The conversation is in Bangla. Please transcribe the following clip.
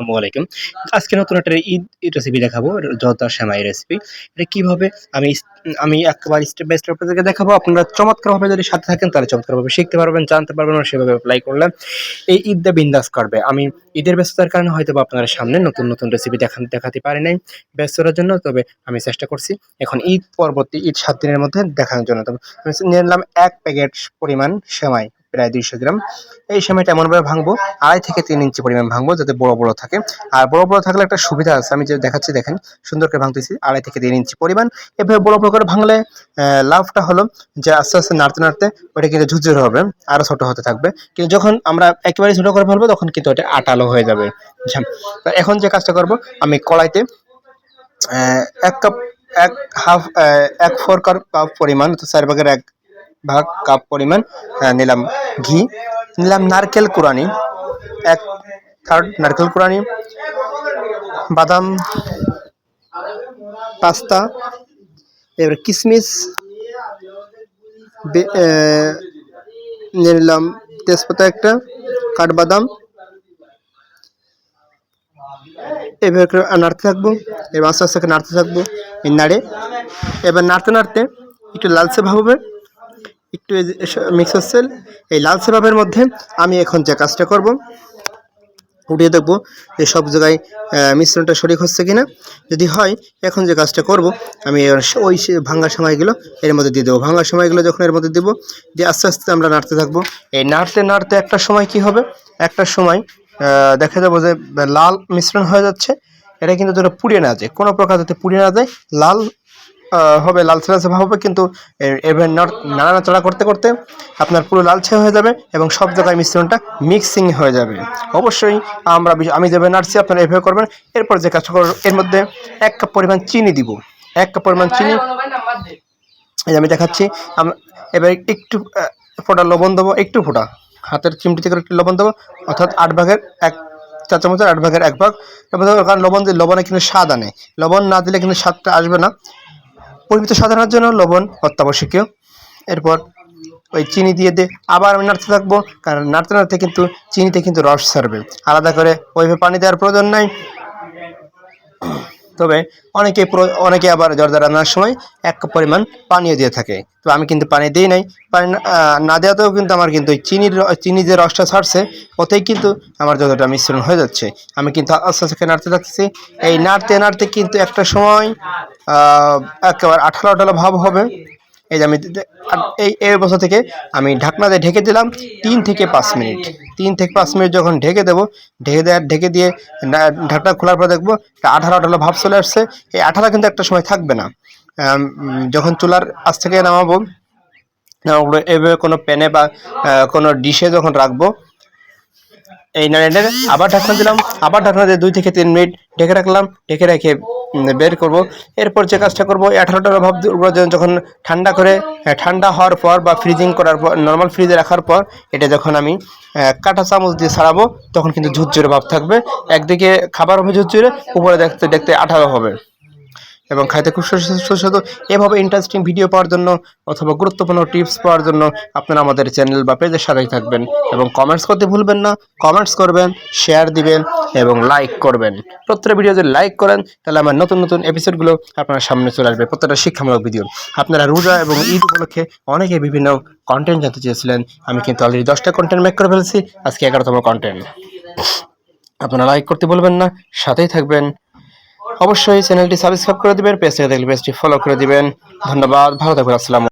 আসসালামু আলাইকুম। আজকে নতুন একটা ঈদ রেসিপি দেখাবো। জর্দা সেমাই রেসিপি এটা কীভাবে আমি আমি একবার স্টেপ বাই স্টেপ আপনাদেরকে দেখাবো। আপনারা চমৎকারভাবে যদি সাথে থাকেন, তাহলে চমৎকারভাবে শিখতে পারবেন, জানতে পারবেন আর সেভাবে অ্যাপ্লাই করলে। এই ঈদটা বিন্দাস করবে। আমি ঈদের ব্যস্ততার কারণে হয়তো বা আপনাদের সামনে নতুন নতুন রেসিপি দেখান দেখাতে পারি নাই ব্যস্ততার জন্য, তবে আমি চেষ্টা করছি। এখন ঈদ, পরবর্তী ঈদ সাত দিনের মধ্যে দেখানোর জন্য। তবে আমি নিয়ে নিলাম এক প্যাকেট পরিমাণ সেমাই। প্রায় দুইশো গ্রাম। এই সেমাইটা এমনভাবে ভাঙবো, আড়াই থেকে তিন ইঞ্চি পরিমাণ ভাঙবো যাতে বড় বড় থাকে। আর বড় বড় থাকলে একটা সুবিধা আছে, আমি যে দেখাচ্ছি দেখেন, সুন্দর করে ভাঙতেছি, আড়াই থেকে তিন ইঞ্চি পরিমাণ। এভাবে বড় বড় করে ভাঙলে লাভটা হলো যে আস্তে আস্তে নাড়তে নাড়তে ওটা কিন্তু ঝুরঝুর হবে, আরও ছোট হতে থাকবে। কিন্তু যখন আমরা একেবারে ছোট করে ফেলব, তখন কিন্তু ওটা আটালো হয়ে যাবে। এখন যে কাজটা করব, আমি কড়াইতে এক কাপ, এক হাফ এক ফোর কাপ পরিমাণ চার ভাগের এক ভাগ কাপ পরিমাণ আহ, নিলাম ঘি নিলাম নারকেল কুরানি এক থার্ড নারকেল কুরানি বাদাম পাস্তা এবার কিশমিশ নিয়ে নিলাম তেজপাতা একটা কাঠবাদাম এবার নাড়তে থাকব এবার আস্তে আস্তে নাড়তে থাকব এই নাড়ে এবার নাড়তে নাড়তে একটু লালচে ভাব হবে। একটু মিক্স হচ্ছে এই লালচে ভাবের মধ্যে আমি এখন যে কাজটা করব, উঠিয়ে দেখব যে সব জায়গায় মিশ্রণটা সঠিক হচ্ছে কিনা। যদি হয়, এখন যে কাজটা করব, আমি ওই সে ভাঙা সময়গুলো এর মধ্যে দিয়ে দেবো। ভাঙা সময়গুলো যখন এর মধ্যে দেবো, দিয়ে আস্তে আস্তে আমরা নাড়তে থাকব। এই নাড়তে নাড়তে একটা সময় কি হবে? একটা সময় দেখা যাব যে লাল মিশ্রণ হয়ে যাচ্ছে। এটা কিন্তু যেন পুড়িয়ে না যায়। কোনো প্রকার যাতে পুড়িয়ে না যায়, লাল হবে লালচে লালচে ভাব হবে কিন্তু এ- এবার নাড়- নাড়াচাড়া করতে করতে আপনার পুরো লালচে হয়ে যাবে এবং সব জায়গায় মিশ্রণটা মিক্সিং হয়ে যাবে। অবশ্যই আমরা আমি যেভাবে নাড়ছি আপনারা এভাবে করবেন। এরপর যে কাজ এর মধ্যে এক কাপ পরিমাণ চিনি দিব। এক কাপ পরিমাণ চিনি। এই আমি দেখাচ্ছি এবার একটু ফোঁটা লবণ দেবো একটু ফোঁটা। হাতের চিমটিতে করে একটু লবণ দেবো অর্থাৎ আট ভাগের এক চা চামচের আট ভাগের এক ভাগ। কারণ লবণ দিয়ে লবণে কিন্তু স্বাদ আনে। লবণ না দিলে কিন্তু স্বাদটা আসবে না। পরিমিত আনার জন্য লবণ, অত্যাবশ্যকীয়। এরপর ওই চিনি দিয়ে দিয়ে আবার আমি নাড়তে থাকব, কারণ নাড়তে নাড়তে কিন্তু চিনিতে কিন্তু রস ছাড়বে। আলাদা করে ওইভাবে পানি দেওয়ার প্রয়োজন নাই। তবে অনেকে অনেকে আবার জর্দা রান্নার সময় এক পরিমাণ পানিও দিয়ে থাকে। তো আমি কিন্তু পানি দিই নাই। পানি না- দেওয়াতেও কিন্তু আমার কিন্তু চিনির চিনি যে রসটা ছাড়ছে, ওতেই কিন্তু আমার যতটা মিশ্রণ হয়ে যাচ্ছে। আমি কিন্তু আস্তে আস্তে নাড়তে থাকছি এই নাড়তে নাড়তে কিন্তু একটা সময় একেবারে আঠালো আঠালো ভাব হবে। এই যে আমি এই এই অবস্থা থেকে আমি ঢাকনা দিয়ে ঢেকে দিলাম তিন থেকে পাঁচ মিনিট। তিন থেকে পাঁচ মিনিট যখন ঢেকে দেবো, ঢেকে দেওয়ার ঢেকে দিয়ে ঢাকনা খোলার পর দেখব আঠারো আঠারো ভাব চলে আসছে। এই আঠারো কিন্তু একটা সময় থাকবে না। যখন চুলার আজ থেকে নামাবো নামাবো, এভাবে কোনো প্যানে বা কোনো ডিশে যখন রাখব, এই নাড়িয়ে আবার ঢাকনা দিলাম, আবার ঢাকনা দিয়ে দুই থেকে তিন মিনিট ঢেকে রাখলাম। ঢেকে রেখে বের করব। এরপর যে কাজটা করব আঠারোটার ভাব দিয়ে যখন ঠান্ডা করে ঠান্ডা হওয়ার পর বা ফ্রিজিং করার পর নর্মাল ফ্রিজে রাখার পর, এটা যখন আমি কাঁটা চামচ দিয়ে ছাড়াবো, তখন কিন্তু ঝুরঝুরে ভাব থাকবে। একদিকে খাবার হবে ঝুরঝুরে, উপরে দেখতে দেখতে আঠারো হবে। এবং খাইতে খুব সুস্বাদু। এভাবে ইন্টারেস্টিং ভিডিও পাওয়ার জন্য অথবা গুরুত্বপূর্ণ টিপস পাওয়ার জন্য আপনারা আমাদের চ্যানেল বা পেজের সাথেই থাকবেন এবং কমেন্টস করতে ভুলবেন না। কমেন্টস করবেন শেয়ার দিবেন এবং লাইক করবেন। প্রত্যেকটা ভিডিও যদি লাইক করেন, তাহলে আমার নতুন নতুন এপিসোডগুলো আপনার সামনে চলে আসবে। প্রত্যেকটা শিক্ষামূলক ভিডিও আপনারা রোজা এবং ঈদ উপলক্ষে অনেকে বিভিন্ন কন্টেন্ট জানতে চেয়েছিলেন। আমি কিন্তু অলরেডি দশটা কন্টেন্ট মেক করে ফেলেছি। আজকে এগারোতম কন্টেন্ট আপনারা লাইক করতে বলবেন না। সাথেই থাকবেন। অবশ্যই চ্যানেলটি সাবস্ক্রাইব করে দিবেন পেজ দেখলে পেজটি ফলো করে দিবেন। ধন্যবাদ, ভালো থাকবেন আসসালাম